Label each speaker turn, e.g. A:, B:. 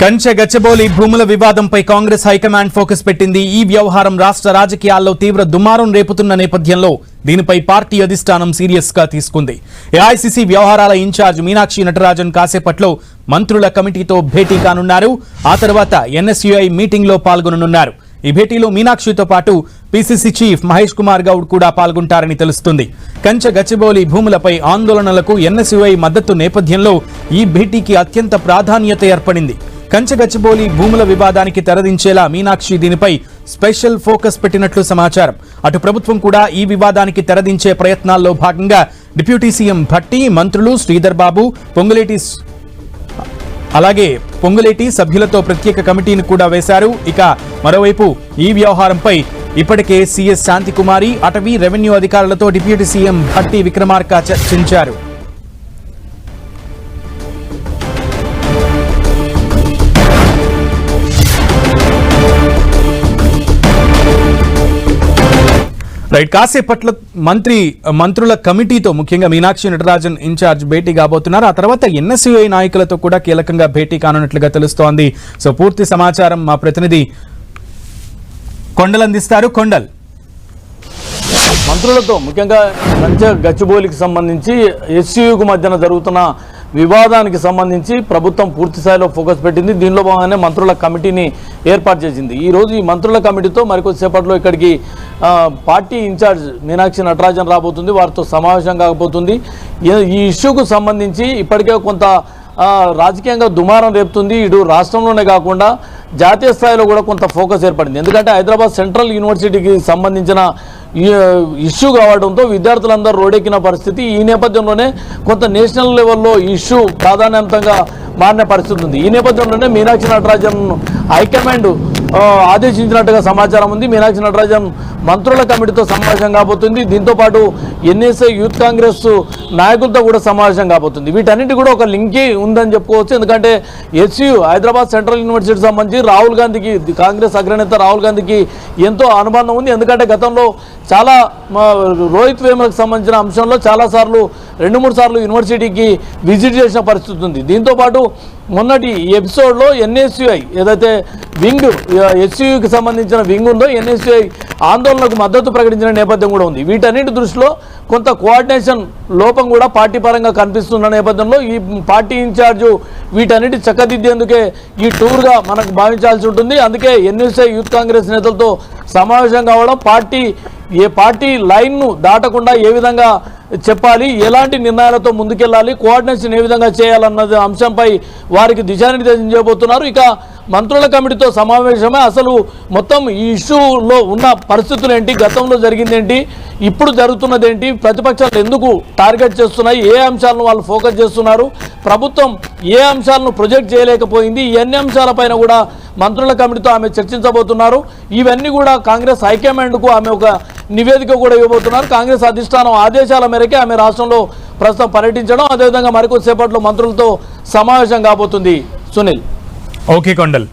A: కంచె గచ్చబౌలి భూముల వివాదంపై కాంగ్రెస్ హైకమాండ్ ఫోకస్ పెట్టింది. ఈ వ్యవహారం రాష్ట్ర రాజకీయాల్లో తీవ్ర దుమారం రేపుతున్న నేపథ్యంలో దీనిపై పార్టీ అధిష్టానం సీరియస్గా తీసుకుంది. ఏఐసిసి వ్యవహారాల ఇన్ఛార్జ్ మీనాక్షి నటరాజన్ కాసేపట్లో మంత్రుల కమిటీతో భేటీ కానున్నారు. ఆ తర్వాత ఎన్ఎస్యుఐ మీటింగ్లో పాల్గొననున్నారు. ఈ భేటీలో మీనాక్షితో పాటు పిసిసి చీఫ్ మహేష్ కుమార్ గౌడ్ కూడా పాల్గొంటారని తెలుస్తుంది. కంచె గచ్చిబౌలి భూములపై ఆందోళనలకు ఎన్ఎస్యుఐ మద్దతు నేపథ్యంలో ఈ భేటీకి అత్యంత ప్రాధాన్యత ఏర్పడింది. కంచగచ్చిబోలి భూముల వివాదానికి తెరదించేలా మీనాక్షి దీనిపై స్పెషల్ ఫోకస్ పెట్టినట్లు సమాచారం. అటు ప్రభుత్వం కూడా ఈ వివాదానికి తెరదించే ప్రయత్నాల్లో భాగంగా డిప్యూటీ సీఎం భట్టి మంత్రులు శ్రీధర్ బాబు పొంగులేటి అలాగే పొంగులేటి సభ్యులతో ప్రత్యేక కమిటీని కూడా వేశారు. ఇక మరోవైపు ఈ వ్యవహారంపై ఇప్పటికే సీఎస్ శాంతికుమారి అటవీ రెవెన్యూ అధికారులతో డిప్యూటీ సీఎం భట్టి విక్రమార్క చర్చించారు. రైట్ కాసేపట్లో మంత్రి మంత్రుల కమిటీతో ముఖ్యంగా మీనాక్షి నటరాజన్ ఇన్ఛార్జ్ భేటీ కాబోతున్నారు. ఆ తర్వాత ఎన్ఎస్యుఐ నాయకులతో కూడా కీలకంగా భేటీ కానున్నట్లుగా తెలుస్తోంది. సో పూర్తి సమాచారం మా ప్రతినిధి కొండల్ అందిస్తారు కొండల్.
B: మంత్రులతో ముఖ్యంగా కంచె గచ్చిబోలికి సంబంధించి ఎస్సీయుకు మధ్యన జరుగుతున్న వివాదానికి సంబంధించి ప్రభుత్వం పూర్తి స్థాయిలో ఫోకస్ పెట్టింది. దీనిలో భాగంగానే మంత్రుల కమిటీని ఏర్పాటు చేసింది. ఈ రోజు ఈ మంత్రుల కమిటీతో మరికొద్దిసేపట్లో ఇక్కడికి పార్టీ ఇన్ఛార్జ్ మీనాక్షి నటరాజన్ రాబోతుంది వారితో సమావేశం కాకపోతుంది. ఈ- ఇష్యూకు సంబంధించి ఇప్పటికే కొంత రాజకీయంగా దుమారం రేపుతుంది. ఇటు రాష్ట్రంలోనే కాకుండా జాతీయ స్థాయిలో కూడా కొంత ఫోకస్ ఏర్పడింది. ఎందుకంటే హైదరాబాద్ సెంట్రల్ యూనివర్సిటీకి సంబంధించిన ఇష్యూ కావడంతో విద్యార్థులందరూ రోడెక్కిన పరిస్థితి ఈ నేపథ్యంలోనే కొంత నేషనల్ లెవెల్లో ఇష్యూ ప్రాధాన్యతంగా మారిన పరిస్థితి ఉంది. ఈ నేపథ్యంలోనే మీనాక్షి నటరాజన్ హైకమాండ్ ఆదేశించినట్టుగా సమాచారం ఉంది. మీనాక్షి నటరాజన్ మంత్రుల కమిటీతో సమావేశం కాబోతుంది. దీంతో పాటు ఎన్ఎస్ఐ యూత్ కాంగ్రెస్ నాయకులతో కూడా సమావేశం కాబోతుంది. వీటన్నిటి కూడా ఒక లింకే ఉందని చెప్పుకోవచ్చు. ఎందుకంటే ఎస్యూ హైదరాబాద్ సెంట్రల్ యూనివర్సిటీ సంబంధించి రాహుల్ గాంధీకి కాంగ్రెస్ అగ్రనేత రాహుల్ గాంధీకి ఎంతో అనుబంధం ఉంది. ఎందుకంటే గతంలో చాలా రోహిత్ వేములకు సంబంధించిన అంశంలో చాలాసార్లు రెండు మూడు సార్లు యూనివర్సిటీకి విజిట్ చేసిన పరిస్థితి ఉంది. దీంతోపాటు మొన్నటి ఎపిసోడ్లో ఎన్ఎస్యుఐ ఏదైతే వింగ్ ఎస్యుకి సంబంధించిన వింగ్ ఉందో ఎన్ఎస్యుఐ ఆందోళనకు మద్దతు ప్రకటించిన నేపథ్యం కూడా ఉంది. వీటన్నిటి దృష్టిలో కొంత కోఆర్డినేషన్ లోపం కూడా పార్టీ పరంగా కనిపిస్తున్న నేపథ్యంలో ఈ పార్టీ ఇన్ఛార్జు వీటన్నిటి చక్కదిద్దేందుకే ఈ టూర్గా మనకు భావించాల్సి ఉంటుంది. అందుకే ఎన్ఎస్ఐ యూత్ కాంగ్రెస్ నేతలతో సమావేశం కావడం పార్టీ ఏ పార్టీ లైన్ను దాటకుండా ఏ విధంగా చెప్పాలి ఎలాంటి నిర్ణయాలతో ముందుకెళ్ళాలి కోఆర్డినేషన్ ఏ విధంగా చేయాలన్నది అంశంపై వారికి దిశానిర్దేశం చేయబోతున్నారు. ఇక మంత్రుల కమిటీతో సమావేశమే. అసలు మొత్తం ఈ ఇష్యూలో ఉన్న పరిస్థితులు ఏంటి గతంలో జరిగిందేంటి? ఇప్పుడు జరుగుతున్నది ఏంటి ప్రతిపక్షాలు ఎందుకు టార్గెట్ చేస్తున్నాయి? ఏ అంశాలను వాళ్ళు ఫోకస్ చేస్తున్నారు? ప్రభుత్వం ఏ అంశాలను ప్రొజెక్ట్ చేయలేకపోయింది? ఎన్ని అంశాలపైన కూడా మంత్రుల కమిటీతో ఆమె చర్చించబోతున్నారు. ఇవన్నీ కూడా కాంగ్రెస్ హైకమాండ్కు ఆమె ఒక నివేదిక కూడా ఇవ్వబోతున్నారు. కాంగ్రెస్ అధిష్టానం ఆదేశాల మేరకే ఆమె రాష్ట్రంలో ప్రస్తుతం పర్యటించడం. అదేవిధంగా మరికొద్దిసేపట్లో మంత్రులతో సమావేశం కాబోతుంది. సునీల్.
A: ఓకే కొండల్.